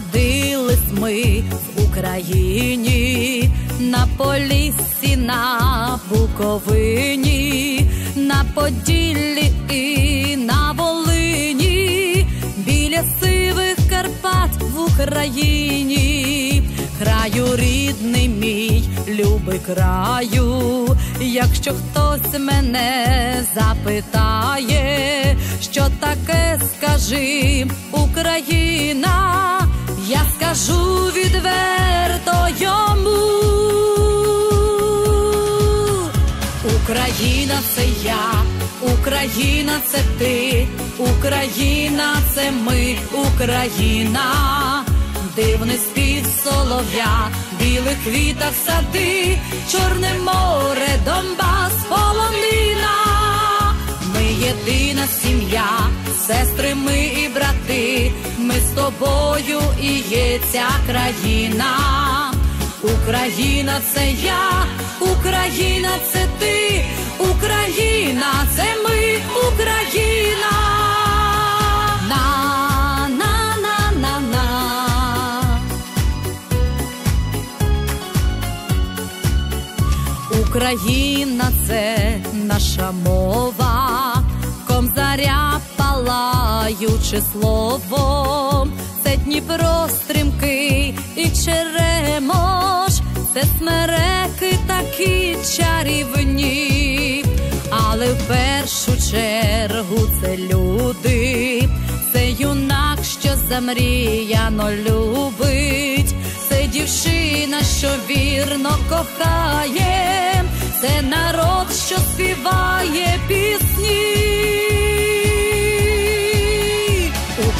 Народились ми в Україні, на Поліссі, на Буковині, на Поділлі і на Волині, біля сивих Карпат в Україні, краю рідний мій, любий краю, якщо хтось мене запитає, що таке скажи Україна я скажу відверто йому. Україна це я, Україна це ти, Україна це ми, Україна, дивний спів солов'я, білих квітах сади, Чорне море, сестри, ми і брати, ми з тобою і є ця країна. Україна це я, Україна це ти, Україна це ми, Україна. На на на на на Україна це наша мова, комзаря палаюче слово, це Дніпро стрімкий і черемош, це смереки такі чарівні, але в першу чергу це люди, це юнак, що замріяно любить, це дівчина, що вірно кохає, це народ, що співає пісні.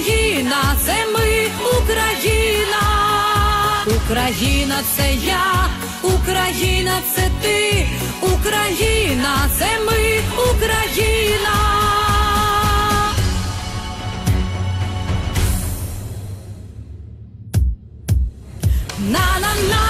Україна це ми, Україна, Україна це я, Україна це ти, Україна це ми, Україна. На на на